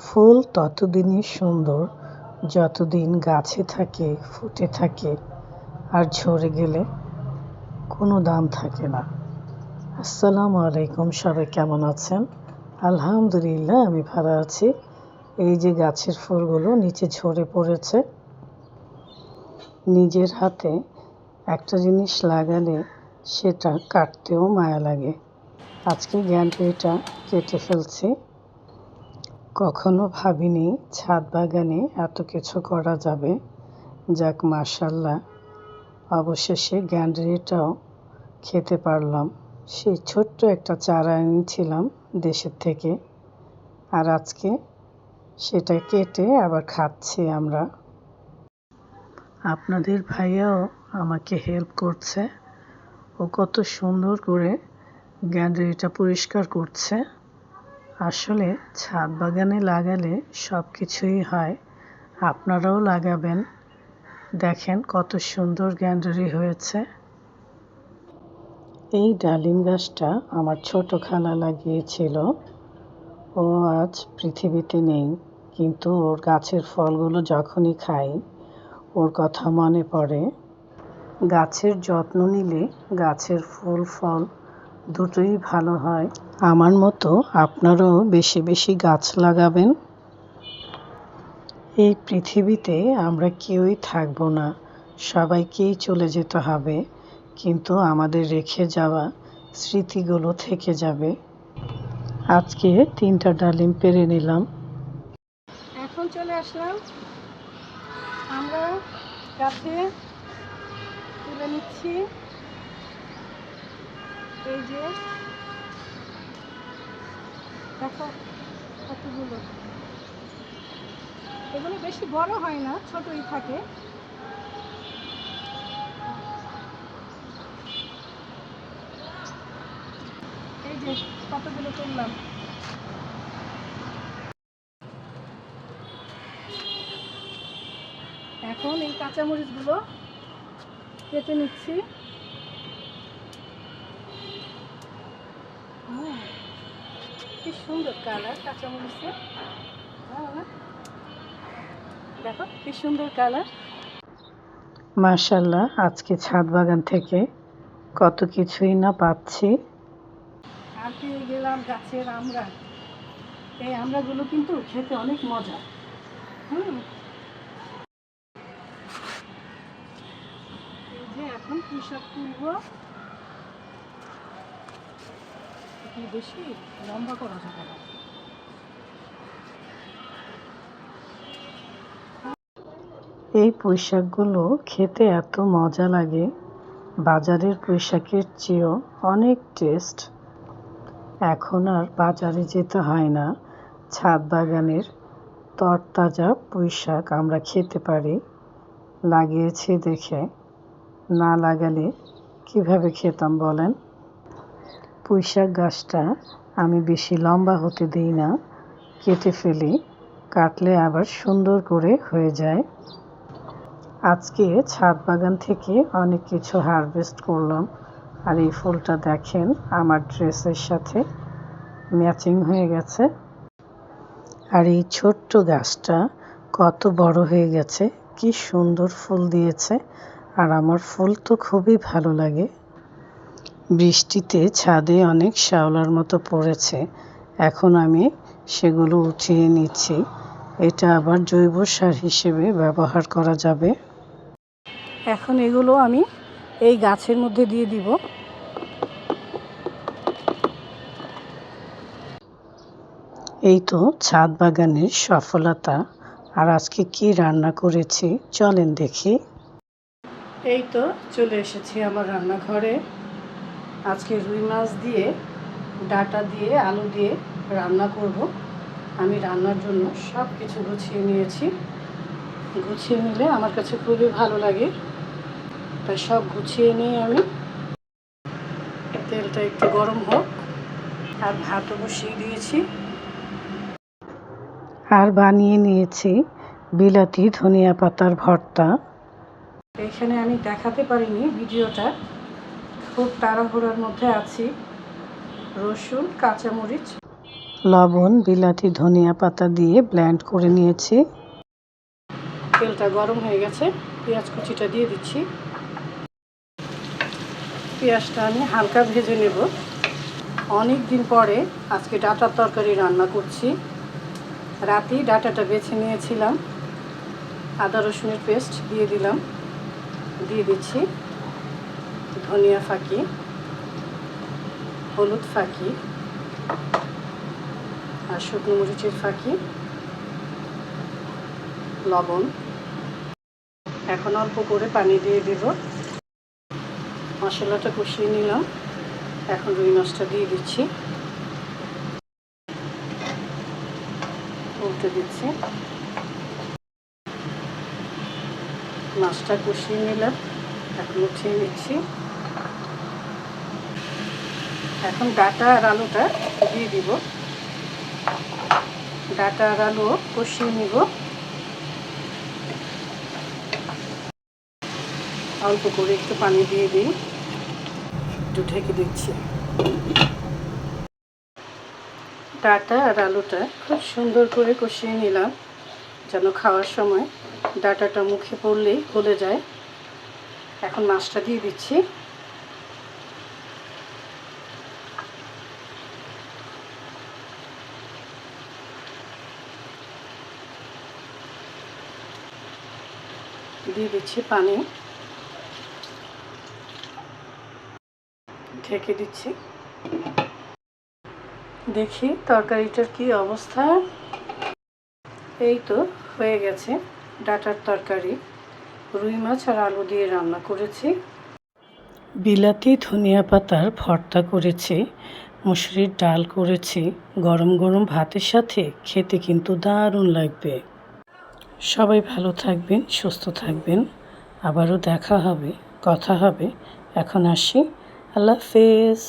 ফুল ততদিনই সুন্দর, যতদিন গাছে থাকে, ফুটে থাকে, আর ঝরে গেলে কোনো দাম থাকে না। আসসালামু আলাইকুম, সবাই কেমন আছেন? আলহামদুলিল্লাহ, আমি ভালো আছি। এই যে গাছের ফুলগুলো নিচে ঝরে পড়েছে, নিজের হাতে একটা জিনিস লাগালে সেটা কাটতেও মায়া লাগে। আজকে জ্ঞান পেয়েটা কেটে ফেলছি। কখনো ভাবিনি ছাদ বাগানে এত কিছু করা যাবে। যাক, মাশাল্লাহ। অবশেষে গ্যান্ডারিটাও খেতে পারলাম। সেই ছোট্ট একটা চারা এনেছিলাম দেশের থেকে। আর আজকে সেটা কেটে আবার খাচ্ছি আমরা। আপনাদের ভাইয়াও আমাকে হেল্প করছে। ও কত সুন্দর করে গ্যান্ডারিটা পরিষ্কার করছে। আসলে ছাদ বাগানে লাগালে সব কিছুই হয়, আপনারাও লাগাবেন। দেখেন কত সুন্দর গ্যান্ডারি হয়েছে। এই ডালিম গাছটা আমার ছোট খালা লাগিয়েছিল। ও আজ পৃথিবীতে নেই, কিন্তু ওর গাছের ফলগুলো যখনই খাই, ওর কথা মনে পড়ে। গাছের যত্ন নিলে গাছের ফুল ফল দুটোই ভালো হয়। আমার মতো আপনারাও বেশি বেশি গাছ লাগাবেন? এই পৃথিবীতে আমরা কেউই থাকব না। সবাইকেই চলে যেতে হবে। কিন্তু আমাদের রেখে যাওয়া স্মৃতিগুলো থেকে যাবে। আজকে তিনটা ডালিম পেরে নিলাম। এখন চলে আসলাম। আমরা গাছে তুলে নিচ্ছি। এই যে, দেখো কতগুলো। এগুলো বেশি বড় হয় না, ছোটই থাকে। এই যে কতগুলো তুললাম এখন এই কাঁচামরিচগুলো কেটে নিচ্ছি। কি সুন্দর কালার কাঁচামরিচের। ভালো না? দেখো কি সুন্দর কালার। মাশাল্লাহ আজকে ছাদ বাগান থেকে কত কিছুই না পাচ্ছি। আর পেয়ে গেলাম গাছের আমরা। এই আমড়াগুলো কিন্তু খেতে অনেক মজা। হুম। এই যে এখন কৃষক তুলব? একটু বেশি? লম্বা করা যাবে না এই পুঁইশাকগুলো খেতে এত মজা লাগে। বাজারের পুঁইশাকের চেয়েও অনেক টেস্ট। এখন আর বাজারে যেতে হয় না। ছাদ বাগানের তরতাজা পুঁইশাক আমরা খেতে পারি। লাগিয়েছি দেখে। না লাগালে কীভাবে খেতাম বলেন? পুঁইশাক গাছটা আমি বেশি লম্বা হতে দিই না, কেটে ফেলি, কাটলে আবার সুন্দর করে হয়ে যায়। আজকে ছাদ বাগান থেকে অনেক কিছু হারভেস্ট করলাম আর এই ফুলটা দেখেন আমার ড্রেসের সাথে ম্যাচিং হয়ে গেছে। আর এই ছোট্ট গাছটা কত বড় হয়ে গেছে, কি সুন্দর ফুল দিয়েছে। আর আমার ফুল তো খুবই ভালো লাগে। বৃষ্টিতে ছাদে অনেক শ্যাওলার মতো পড়েছে, এখন আমি সেগুলো উঠিয়ে নিচ্ছি। এটা আবার জৈব সার হিসেবে ব্যবহার করা যাবে। এখন এগুলো আমি এই গাছের মধ্যে দিয়ে দিব। এই তো ছাদ বাগানের সফলতা। আর আজকে কি রান্না করেছি চলেন দেখি। এই তো চলে এসেছি আমার রান্নাঘরে। আজকে রুই মাছ দিয়ে ডাটা দিয়ে আলু দিয়ে রান্না করব। আমি রান্নার জন্য সব কিছু গুছিয়ে নিয়েছি। গুছিয়ে নিলে আমার কাছে খুবই ভালো লাগে। তাই সব গুছিয়ে নিয়ে আমি তেলটা একটু গরম হোক আর ভাতও বসিয়ে দিয়েছি। আর বানিয়ে নিয়েছি বিলাতি ধনিয়া পাতার ভর্তা। এখানে আমি দেখাতে পারিনি ভিডিওটা। খুব তাড়াহুড়োর মধ্যে আছি। রসুন কাঁচামরিচ। লবণ বিলাতি ধনিয়া পাতা দিয়ে ব্ল্যান্ড করে নিয়েছি। তেলটা গরম হয়ে গেছে পেঁয়াজ কুচিটা দিয়ে দিচ্ছি। পেঁয়াজটা আমি হালকা ভেজে নেব। অনেক দিন পরে আজকে ডাটার তরকারি রান্না করছি। রাতেই ডাটাটা বেছে নিয়েছিলাম। আদা রসুনের পেস্ট দিয়ে দিলাম দিয়ে দিচ্ছি। ধনিয়া ফাঁকি, হলুদ ফাঁকি আর শুকনো মরিচের ফাঁকি, লবণ। এখন অল্প করে পানি দিয়ে দেব। মশলাটা কষিয়ে নিলাম। এখন রুই মাছটা দিয়ে দিচ্ছি। উল্টে দিচ্ছি। মাছটা কষিয়ে নিলাম। এখন উঠিয়ে নিচ্ছি। এখন ডাটা আর আলুটা দিয়ে দিব। ডাটা আর আলু কষিয়ে নিব। অল্প করে একটু পানি দিয়ে দিই। একটু ঢেকে দিচ্ছি। ডাটা আর আলুটা খুব সুন্দর করে কষিয়ে নিলাম, যেন খাওয়ার সময় ডাটাটা মুখে পড়লেই গলে যায়। এখন মাছটা দিয়ে দিচ্ছি। দিয়ে দিচ্ছি পানি। ঢেকে দিচ্ছি। দেখি তরকারিটার কি অবস্থা। এই তো হয়ে গেছে ডাটার তরকারি। রুই মাছ আর আলু দিয়ে রান্না করেছি। বিলাতি ধনিয়া পাতার ভর্তা করেছি, মুসুরির ডাল করেছি, গরম গরম ভাতের সাথে খেতে কিন্তু দারুণ লাগবে। সবাই ভালো থাকবেন সুস্থ থাকবেন। আবারও দেখা হবে কথা হবে। এখন আসি। আল্লাহ হাফেজ।